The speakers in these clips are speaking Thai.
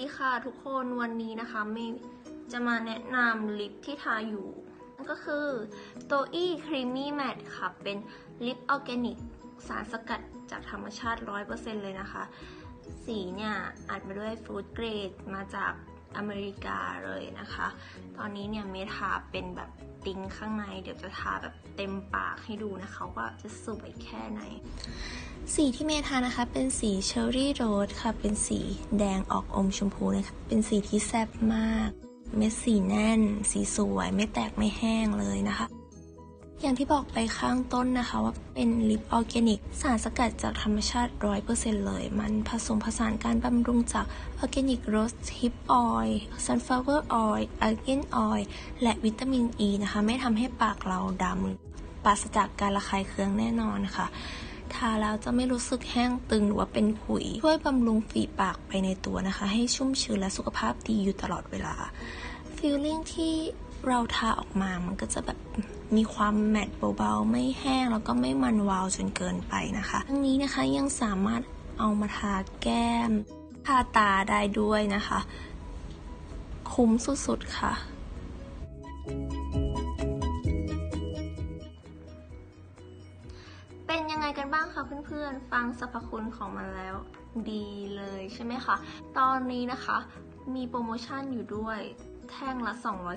ดีค่ะทุกคนวันนี้นะคะเมย์จะมาแนะนำลิปที่ทาอยู่นั่นก็คือโตอี้ครีมมี่แมทค่ะ เป็นลิปออร์แกนิก สารสกัดจากธรรมชาติ 100%เลยนะคะ สีเนี่ยอัดมาด้วยฟรุตเกรดมาจาก อเมริกาเลยนะคะ ตอนนี้เนี่ยเมทาเป็นแบบติ้งข้างใน เดี๋ยวจะทาแบบเต็มปากให้ดูนะคะ ว่าจะสวยแค่ไหน สีที่เมทานะคะ เป็นสีเชอร์รี่โรสค่ะ เป็นสีแดงออกอมชมพูนะคะ เป็นสีที่แซ่บมาก เม็ดสีแน่น สีสวย ไม่แตกไม่แห้งเลยนะคะ อย่างที่บอกไปข้างต้นนะคะว่าเป็นลิปออร์แกนิก สารสกัดจากธรรมชาติ 100%เลย มันผสมผสานการบำรุงจากออร์แกนิกโรสฮิปออยล์ซันฟลาวเวอร์ออยล์อาร์เกนออยล์และวิตามินอ e ีนะคะ ไม่ทำให้ปากเราดำปราศจากการระคายเคืองแน่นอนค่ะทาแล้วจะไม่รู้สึกแห้งตึงหรือว่าเป็นขุย ช่วยบำรุงฝีปากไปในตัวนะคะ ให้ชุ่มชื้นและสุขภาพดีอยู่ตลอดเวลาฟีลลิ่งที่ เราทาออกมามันก็จะแบบมีความแมตต์เบาๆ ไม่แห้งแล้วก็ไม่มันวาวจนเกินไปนะคะ ทั้งนี้นะคะยังสามารถเอามาทาแก้ม ทาตาได้ด้วยนะคะ คุ้มสุดๆค่ะเป็นยังไงกันบ้างคะเพื่อนๆ ฟังสรรพคุณของมันแล้วดีเลยใช่ไหมคะ ตอนนี้นะคะมีโปรโมชั่นอยู่ด้วย แท่งละ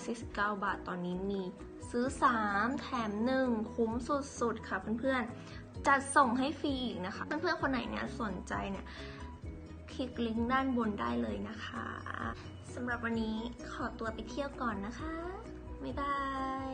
249 บาท ตอนนี้มีซื้อ 3 แถม 1 คุ้มสุดๆ ค่ะเพื่อนๆ จัดส่งให้ฟรีอีกนะคะ เพื่อนๆ คนไหนเนี่ยสนใจเนี่ย คลิกลิงก์ด้านบนได้เลยนะคะสำหรับวันนี้ขอตัวไปเที่ยวก่อนนะคะ บ๊ายบาย